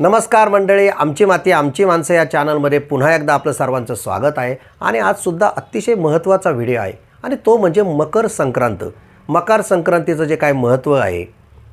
नमस्कार मंडळी आमची माती आमची माणसं या चॅनलमध्ये पुन्हा एकदा आपलं सर्वांचं स्वागत आहे. आणि आजसुद्धा अतिशय महत्त्वाचा व्हिडिओ आहे. आणि तो म्हणजे मकर संक्रांत. मकर संक्रांतीचं जे काय महत्त्व आहे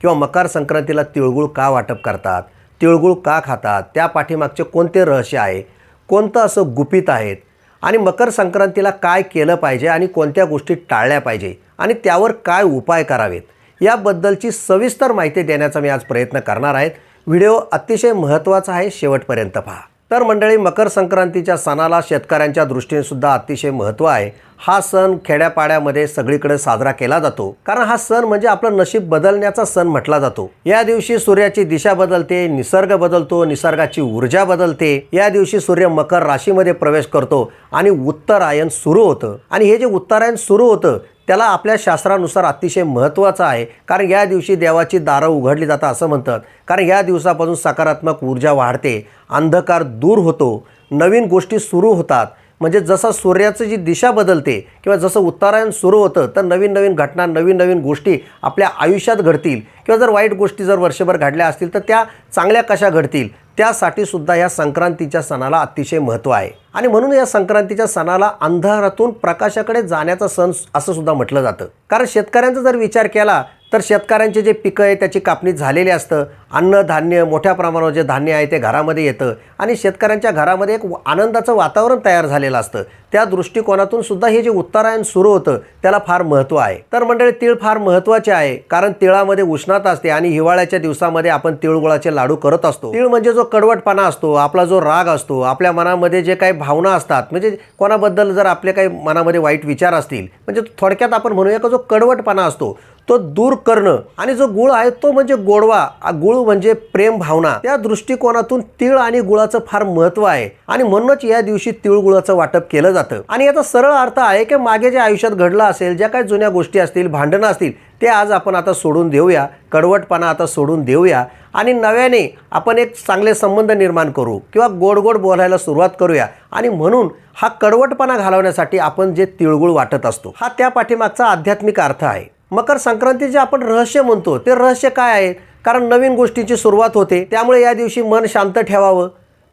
किंवा मकर संक्रांतीला तिळगुळ का वाटप करतात तिळगुळ का खातात त्या पाठीमागचे कोणते रहस्य आहे कोणतं असं गुपित आहेत आणि मकर संक्रांतीला काय केलं पाहिजे आणि कोणत्या गोष्टी टाळल्या पाहिजे आणि त्यावर काय उपाय करावेत याबद्दलची सविस्तर माहिती देण्याचा मी आज प्रयत्न करणार आहेत व्हिडिओ अतिशय महत्त्वाचा आहे शेवटपर्यंत पहा. तर मंडळी मकर संक्रांतीच्या सणाला शेतकऱ्यांच्या दृष्टीने सुद्धा अतिशय महत्त्व आहे. हा सण खेड्यापाड्यामध्ये सगळीकडे साजरा केला जातो. कारण हा सण म्हणजे आपलं नशीब बदलण्याचा सण म्हटला जातो. या दिवशी सूर्याची दिशा बदलते निसर्ग बदलतो निसर्गाची ऊर्जा बदलते. या दिवशी सूर्य मकर राशीमध्ये प्रवेश करतो आणि उत्तरायण सुरू होतं. आणि हे जे उत्तरायण सुरू होतं त्याला आपल्या शास्त्रानुसार अतिशय महत्त्वाचं आहे. कारण या दिवशी देवाची दारं उघडली जातात असं म्हणतात. कारण या दिवसापासून सकारात्मक ऊर्जा वाढते अंधकार दूर होतो नवीन गोष्टी सुरू होतात. म्हणजे जसं सूर्याचं जी दिशा बदलते किंवा जसं उत्तरायण सुरू होतं तर नवीन नवीन घटना नवीन नवीन गोष्टी आपल्या आयुष्यात घडतील. किंवा जर वाईट गोष्टी जर वर्षभर घडल्या असतील तर त्या चांगल्या कशा घडतील? त्यासाठी सुद्धा या संक्रांतीच्या सणाला अतिशय महत्त्व आहे. आणि म्हणून या संक्रांतीच्या सणाला अंधारातून प्रकाशाकडे जाण्याचा सण असं सुद्धा म्हटलं जातं. कारण शेतकऱ्यांचा जर विचार केला तर शेतकऱ्यांचे जे पिकं आहे त्याची कापणी झालेली असतं. अन्नधान्य मोठ्या प्रमाणावर जे धान्य आहे ते घरामध्ये येतं. आणि शेतकऱ्यांच्या घरामध्ये एक आनंदाचं वातावरण तयार झालेलं असतं. त्या दृष्टिकोनातून सुद्धा हे जे उत्तरायण सुरू होतं त्याला फार महत्त्व आहे. तर मंडळी तीळ फार महत्त्वाचे आहे कारण तिळामध्ये उष्णता असते आणि हिवाळ्याच्या दिवसामध्ये आपण तिळगुळाचे लाडू करत असतो. तीळ म्हणजे जो कडवटपणा असतो आपला जो राग असतो आपल्या मनामध्ये जे काही भावना असतात म्हणजे कोणाबद्दल जर आपले काही मनामध्ये वाईट विचार असतील म्हणजे थोडक्यात आपण म्हणूया का जो कडवटपणा असतो तो दूर करणं आणि जो गुळ आहे तो म्हणजे गोडवा. गुळ म्हणजे प्रेम भावना. त्या दृष्टिकोनातून तीळ आणि गुळाचं फार महत्त्व आहे. आणि म्हणूनच या दिवशी तिळगुळाचं वाटप केलं जातं. आणि याचा सरळ अर्थ आहे की मागे जे आयुष्यात घडलं असेल ज्या काही जुन्या गोष्टी असतील भांडणं असतील ते आज आपण आता सोडून देऊया. कडवटपणा आता सोडून देऊया. आणि नव्याने आपण एक चांगले संबंध निर्माण करू किंवा गोड गोड बोलायला सुरुवात करूया. आणि म्हणून हा कडवटपणा घालवण्यासाठी आपण जे तिळगुळ वाटत असतो हा त्या पाठीमागचा आध्यात्मिक अर्थ आहे. मकर संक्रांती जे आपण रहस्य म्हणतो ते रहस्य काय आहे? कारण नवीन गोष्टीची सुरुवात होते त्यामुळे या दिवशी मन शांत ठेवावं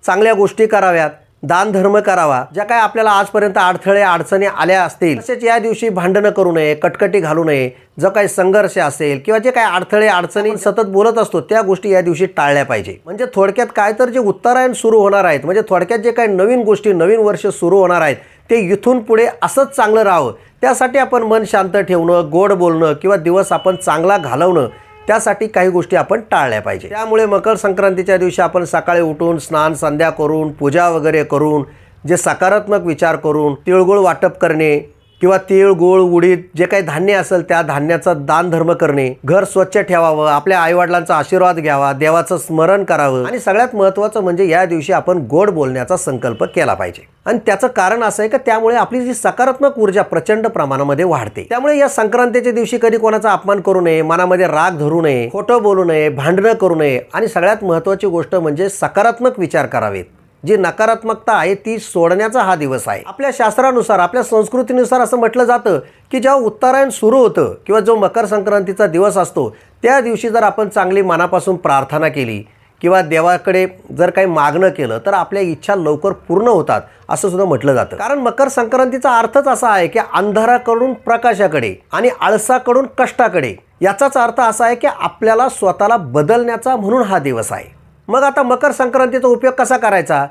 चांगल्या गोष्टी कराव्यात दानधर्म करावा ज्या काय आपल्याला आजपर्यंत अडथळे अडचणी आल्या असतील तसेच या दिवशी भांडणं करू नये कटकटी घालू नये जो काही संघर्ष असेल किंवा जे काही अडथळे अडचणी सतत बोलत असतो त्या गोष्टी या दिवशी टाळल्या पाहिजे. म्हणजे थोडक्यात काय तर जे उत्तरायण सुरू होणार आहेत म्हणजे थोडक्यात जे काही नवीन गोष्टी नवीन वर्ष सुरू होणार आहेत ते इथून पुढे असंच चांगलं राहावं. त्यासाठी आपण मन शांत ठेवणं गोड बोलणं किंवा दिवस आपण चांगला घालवणं त्यासाठी काही गोष्टी आपण टाळल्या पाहिजे. त्यामुळे मकर संक्रांतीच्या दिवशी आपण सकाळी उठून स्नान संध्या करून पूजा वगैरे करून जे सकारात्मक विचार करून तिळगुळ वाटप करणे किंवा तीळ गुळ उडीद जे काही धान्य असेल त्या धान्याचं दान धर्म करणे घर स्वच्छ ठेवावं आपल्या आईवडिलांचा आशीर्वाद घ्यावा देवाचं स्मरण करावं आणि सगळ्यात महत्त्वाचं म्हणजे या दिवशी आपण गोड बोलण्याचा संकल्प केला पाहिजे. आणि त्याचं कारण असं आहे की त्यामुळे आपली जी सकारात्मक ऊर्जा प्रचंड प्रमाणामध्ये वाढते. त्यामुळे या संक्रांतीच्या दिवशी कधी कोणाचा अपमान करू नये मनामध्ये राग धरू नये खोटं बोलू नये भांडणं करू नये आणि सगळ्यात महत्त्वाची गोष्ट म्हणजे सकारात्मक विचार करावेत. जी नकारात्मकता आहे ती सोडण्याचा हा दिवस आहे. आपल्या शास्त्रानुसार आपल्या संस्कृतीनुसार असं म्हटलं जातं की जेव्हा उत्तरायण सुरू होतं किंवा जो मकर संक्रांतीचा दिवस असतो त्या दिवशी जर आपण चांगली मनापासून प्रार्थना केली किंवा देवाकडे जर काही मागणं केलं तर आपल्या इच्छा लवकर पूर्ण होतात असं सुद्धा म्हटलं जातं. कारण मकर संक्रांतीचा अर्थच असा आहे की अंधाराकडून प्रकाशाकडे आणि आळसाकडून कष्टाकडे. याचाच अर्थ असा आहे की आपल्याला स्वतःला बदलण्याचा म्हणून हा दिवस आहे. मग आता मकर संक्रांतीचा उपयोग कसा करायचा?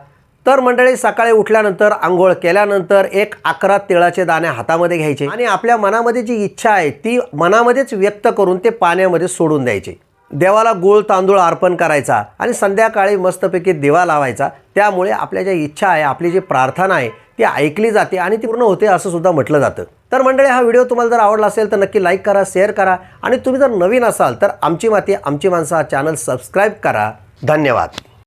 तर मंडळी सकाळी उठल्यानंतर आंघोळ केल्यानंतर एक अकरा तिळाचे दाणे हातामध्ये घ्यायचे आणि आपल्या मनामध्ये जी इच्छा आहे ती मनामध्येच व्यक्त करून ते पाण्यामध्ये सोडून द्यायचे. देवाला गोळ तांदूळ अर्पण करायचा आणि संध्याकाळी मस्तपैकी दिवा लावायचा. त्यामुळे आपल्या ज्या इच्छा आहे आपली जी प्रार्थना आहे ती ऐकली जाते आणि ती पूर्ण होते असं सुद्धा म्हटलं जातं. तर मंडळी हा व्हिडिओ तुम्हाला जर आवडला असेल तर नक्की लाईक करा शेअर करा आणि तुम्ही जर नवीन असाल तर आमची माती आमची माणसं हा चॅनल सबस्क्राईब करा. धन्यवाद.